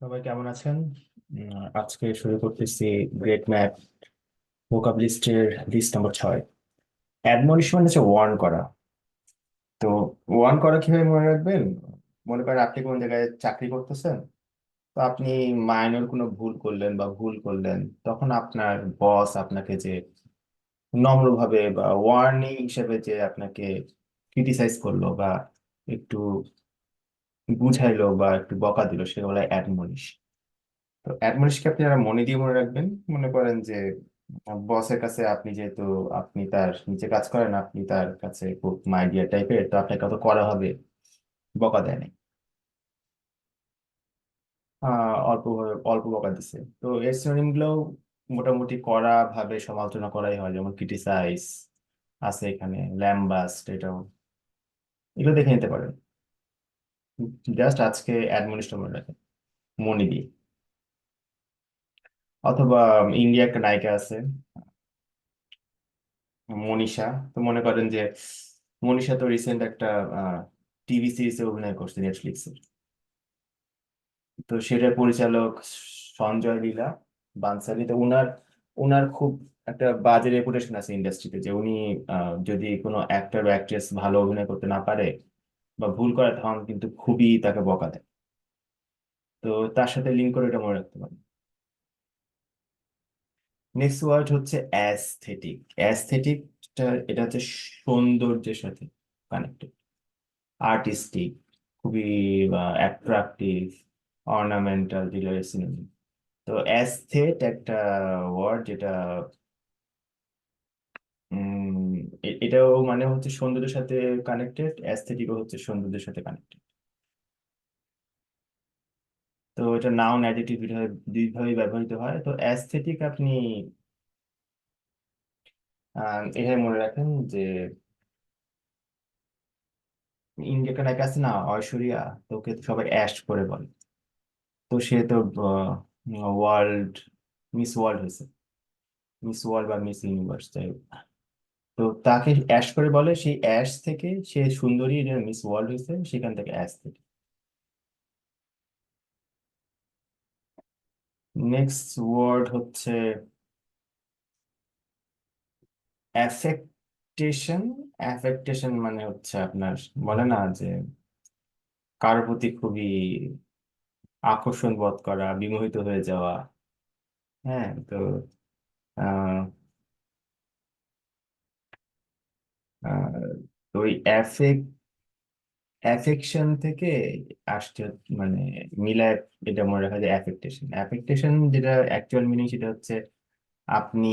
সবাই কেমন আছেন? আজকে শুরু করতেছি গ্রেট ম্যাথ ভোকাব লিস্টের লিস্ট নাম্বার ছয়। অ্যাডমনিশ মানে হচ্ছে ওয়ার্ন করা। তো ওয়ার্ন করা কীভাবে মনে রাখবেন? মনে করেন আপনি কোন জায়গায় চাকরি করতেছেন, তো আপনি মাইনর কোনো ভুল করলেন বা ভুল করলেন, তখন আপনার বস আপনাকে যে নম্রভাবে বা ওয়ার্নিং হিসেবে যে আপনাকে ক্রিটিসাইজ করল বা একটু বুঝাইলো বা একটু বকা দিল সেটা বলে অ্যাডমনিশ। তো অ্যাডমনিশকে আপনি যারা মনে দিয়ে মনে রাখবেন। মনে করেন যে বসের কাছে আপনি যেহেতু আপনি তার নিচে কাজ করেন, আপনি তার কাছে খুব মাইডিয়ার টাইপের তো আপনাকে কত করা হবে, বকা দেয় নাই। অল্প অল্প বকা দিছে। তো এর সিনোনিম গুলোও মোটামুটি কড়া ভাবে সমালোচনা করাই হয়, যেমন ক্রিটিসাইজ আছে এখানে ল্যাম্বাস্ট এটাও। এগুলো দেখে নিতে পারেন। জাস্ট আজকে অ্যাডমনিশটা মনে মনে দিয়ে। অথবা ইন্ডিয়া একটা নায়িকা আছে, মনীষা। তো মনে করেন যে, মনীষা তো রিসেন্ট একটা টিভি সিরিজে অভিনয় করছে নেটফ্লিক্সে তো সেটার পরিচালক সঞ্জয় লীলা বানসালি। তো উনার উনার খুব একটা বাজে রেপুটেশন আছে ইন্ডাস্ট্রিতে যে উনি যদি কোনো অ্যাক্টর বা অ্যাক্ট্রেস ভালো অভিনয় করতে না পারে বা ভুল করে তখন কিন্তু খুবই তাকে বকা দেয়। তো তার সাথে লিঙ্ক করে এটা মনে রাখতে পারেন। নেক্সট ওয়ার্ড হচ্ছে অ্যাস্থেটিক অ্যাস্থেটিক এটা হচ্ছে সৌন্দর্যের সাথে কানেক্টেড আর্টিস্টিক খুবই অ্যাট্রাকটিভ অর্নামেন্টাল সিনোনিম তো অ্যাস্থেট একটা ওয়ার্ড যেটা এটাও মানে হচ্ছে সৌন্দর্যের সাথে কানেক্টেড অ্যাস্থেটিকও হচ্ছে সৌন্দর্যের সাথে কানেক্টেড তো এটা নাউন অ্যাডজেক্টিভ দুইভাবেই ব্যবহৃত হয়। তো অ্যাস্থেটিক আপনি এভাবে মনে রাখেন যে ইন্ডিয়াকে নায়িকা আছে না, ঐশ্বরিয়া তো ওকে সবাই অ্যাশ করে বলে। তো সে তো ওয়ার্ল্ড মিস ওয়ার্ল্ড হয়েছে। মিস ওয়ার্ল্ড বা মিস ইউনিভার্স যাই। তো তাকে অ্যাশ করে বলে, সেই অ্যাশ থেকে সে সুন্দরী মিস ওয়ার্ল্ড হয়েছে, সেখান থেকে অ্যাশ থেকে। নেক্সট ওয়ার্ড হচ্ছে অ্যাফেক্টেশন অ্যাফেক্টেশন মানে হচ্ছে আপনার, বলে না যে কারোর প্রতি খুবই আকর্ষণ বোধ করা, বিমোহিত হয়ে যাওয়া। হ্যাঁ তো, আহ তো ওই অ্যাফেকশন থেকে আসছে মানে মিলায় এটা মনে রাখা যায় অ্যাফেক্টেশন অ্যাফেক্টেশন যেটা অ্যাকচুয়াল মিনিং সেটা হচ্ছে আপনি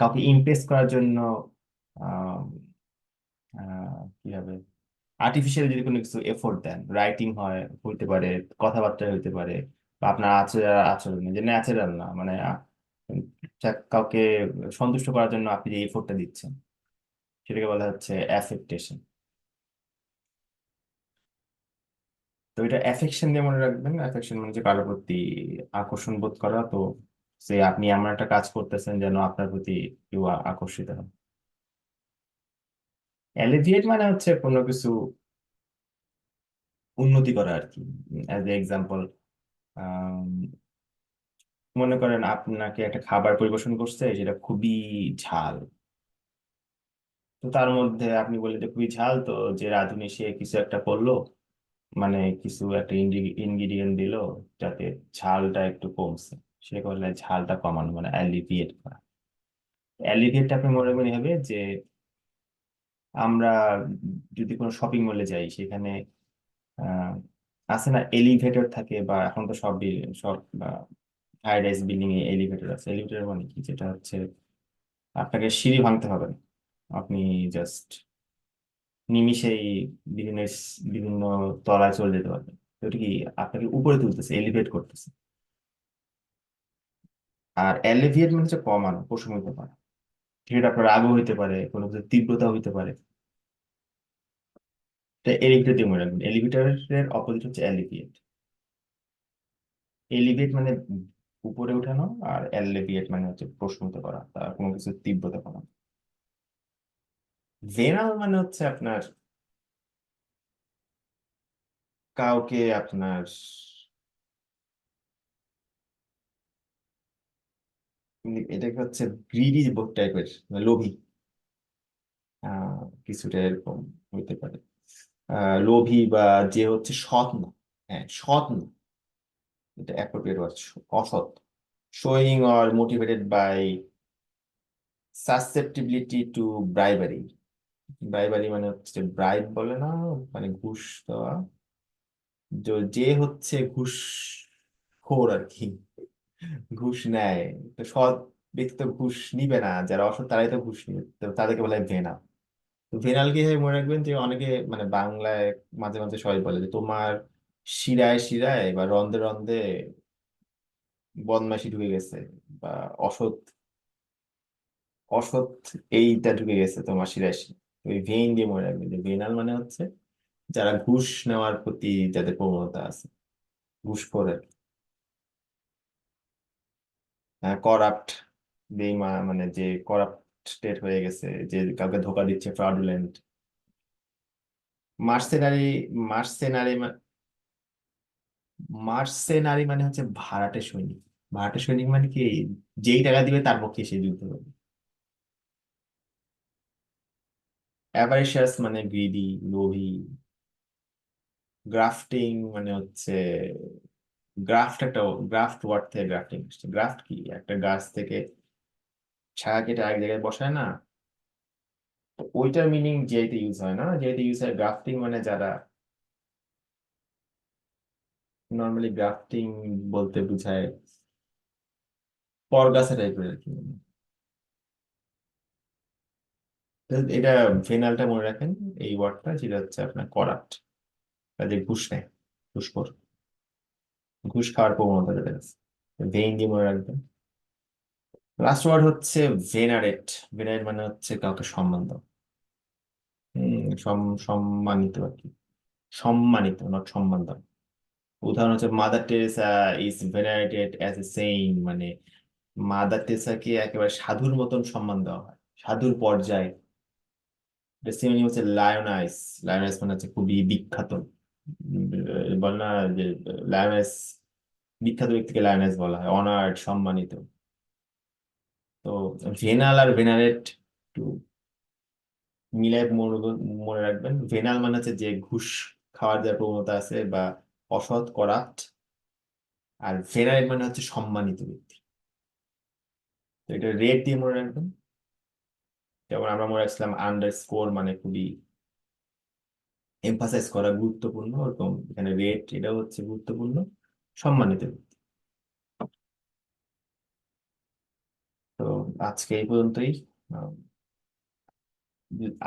কাউকে ইমপ্রেস করার জন্য কি হবে? আর্টিফিশিয়াল যদি কোনো কিছু এফোর্ট দেন রাইটিং হয়, হইতে পারে, কথাবার্তা হইতে পারে, বা আপনার আচরণ আচরণ যে ন্যাচারাল না মানে কাউকে সন্তুষ্ট করার জন্য আপনি যে এফোর্টটা দিচ্ছেন। সেটাকে বলা হচ্ছে অ্যাফেক্টেশন তো এটা অ্যাফেকশন দিয়ে মনে রাখবেন অ্যাফেকশন মানে যে কারোর প্রতি আকর্ষণ বোধ করা। তো সে আপনি এমন একটা কাজ করতেছেন যেন আপনার প্রতি কেউ আকর্ষিত হয়। অ্যালিভিয়েট মানে হচ্ছে কোনো কিছু উন্নতি করা আর কি। অ্যাজ এ এক্সাম্পল মনে করেন আপনাকে একটা খাবার পরিবেশন করছে সেটা খুবই ঝাল। তো তার মধ্যে আপনি বললেন যে খুবই ঝাল, তো যে রাঁধুনি সে কিছু একটা করল মানে কিছু একটা ইনগ্রিডিয়েন্ট দিল, যাতে ঝালটা একটু কমছে। সে করলে ঝালটা কমানো মানে অ্যালিভিয়েট করা। অ্যালিভিয়েটটা আপনি মনে মনে হবে যে আমরা যদি কোনো শপিং মলে যাই, সেখানে আছে না এলিভেটর থাকে বা এখন তো সব সব হাই রাইজ বিল্ডিং এ এলিভেটর আছে। এলিভেটর মানে কি? যেটা হচ্ছে আপনাকে সিঁড়ি ভাঙতে হবে না। আপনি জাস্ট নিমিষেই বিভিন্ন বিভিন্ন তলায় চলে যেতে পারবেন। এটা কি আপনাকে উপরে তুলতেছে এলিভেট করতেছে? আর এলিভিয়েট মানে হচ্ছে কমানো, প্রশমিত করা। সেটা আপনার রাগও হইতে পারে, কোনো কিছু তীব্রতা হইতে পারে। এটা দিয়ে মনে রাখবেন। এলিভেটরের অপোজিট হচ্ছে এলিভিয়েট এলিভেট মানে উপরে উঠানো আর এলিভিয়েট মানে হচ্ছে প্রশমিত করা, তার কোনো কিছু তীব্রতা কমানো। ভেনাল মানে হচ্ছে আপনার কাউকে আপনার এটাকে হচ্ছে গ্রিডি টাইপের লোভী। কিছুটা এরকম হইতে পারে। লোভী বা যে হচ্ছে সৎ না হ্যাঁ সৎ না। এটা অ্যাপ্রোপ্রিয়েট ওয়ার্ড অসৎ। Showing or motivated by susceptibility to bribery bribery মানে হচ্ছে ব্রাইব বলে না? মানে ঘুষ দেওয়া। য- হচ্ছে ঘুষ খোর আর কি ঘুষ নেয়। তো সৎ ব্যক্তি তো ঘুষ নিবে না। যারা অসৎ তারাই তো ঘুষ নিবে। তাদেরকে বলা হয় ভেনাল। তো ভেনাল কি হয় মনে রাখবেন যে অনেকে মানে বাংলায় মাঝে মাঝে সবাই বলে যে তোমার শিরায় শিরায় বা রন্ধে রন্ধে বদমাশি ঢুকে গেছে বা অসৎ অসৎ এইটা ঢুকে গেছে তোমার শিরায় শিরায়। ওই ভেইন দিয়ে মনে রাখবেন যে মানে হচ্ছে যারা ঘুষ নেওয়ার প্রতি যাদের প্রবণতা আছে। ঘুষখোর আর করাপ্ট বেইমা মানে যে করাপ্টেড হয়ে গেছে, যে কাউকে ধোকা দিচ্ছে ফ্রডুলেন্ট মার্সেনারি মার্সেনারি মার্সেনারি মানে হচ্ছে ভাড়াটে সৈনিক। ভাড়াটে সৈনিক মানে কি? যেই টাকা দিবে তার পক্ষে সে যুদ্ধ করবে। অ্যাভারিশিয়াস মানে গ্রিডি লোভী গ্রাফটিং মানে হচ্ছে গ্রাফট একটা গ্রাফট ওয়ার্ড থেকে গ্রাফটিং আসছে। গ্রাফট কি? একটা গাছ থেকে ছায়া কেটে এক জায়গায় বসায় না? ওইটার মিনিং যেতে ইউজ হয় না যেতে ইউজ হয় গ্রাফটিং মানে যারা নর্মালি গ্রাফটিং বলতে বোঝায় পরগাছা টাইপের আর কি তো এটা ফেনালটা মনে রাখেন, এই ওয়ার্ডটা যেটা হচ্ছে আপনার করাপ্ট যে ঘুষ নেয় ঘুষখোর ঘুষ খাওয়ার প্রবণতা যাদের আছে, ভেইন দিয়ে মনে রাখবেন। লাস্ট ওয়ার্ড হচ্ছে ভেনারেট ভেনারেট মানে হচ্ছে কাউকে সম্মান দাও সম্মানিত আর কি। সম্মানিত নট সম্মান দাও উদাহরণ হচ্ছে Mother Teresa is venerated as a saint মানে মাদার টেরেসাকে একেবারে সাধুর মতন সম্মান দেওয়া হয়। সাধুর পর্যায়ে সিনোনিম হচ্ছে লায়নাইস লায়নাইস মানে হচ্ছে খুবই বিখ্যাত। বল না যে লায়নাইস বিখ্যাত ব্যক্তিকে লায়নাইস বলা হয় অনার্ড সম্মানিত। তো ভেনাল আর ভেনারেট একটু মিলাই মনে রাখবেন। ভেনাল মানে হচ্ছে যে ঘুষ খাওয়ার যে প্রবণতা আছে বা অসৎ করাপ্ট আর ভেনারেট মানে হচ্ছে সম্মানিত ব্যক্তি। তো এটা রেট দিয়ে মনে রাখবেন। যেমন আমরা মনে রাখছিলাম আন্ডার স্কোর মানে খুবই এমফাসাইজ করা গুরুত্বপূর্ণ, ওরকম এখানে রেট এটাও হচ্ছে গুরুত্বপূর্ণ, সম্মানিত তো আজকে এই পর্যন্তই।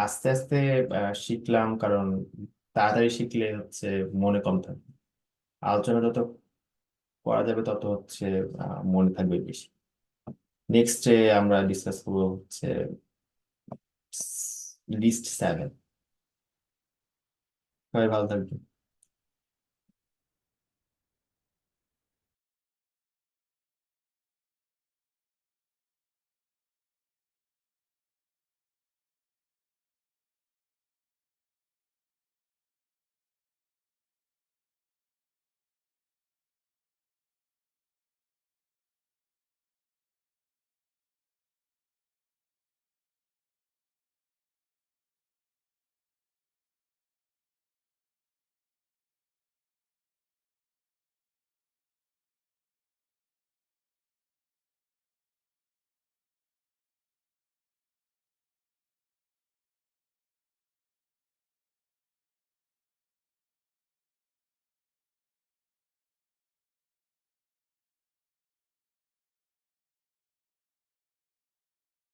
আস্তে আস্তে শিখলাম কারণ তাড়াতাড়ি শিখলে হচ্ছে মনে কম থাকবে। আলোচনা যত করা যাবে তত হচ্ছে মনে থাকবে বেশি। নেক্সটে আমরা ডিসকাস করব হচ্ছে লিস্ট সেভেন সবাই ভালো থাকবে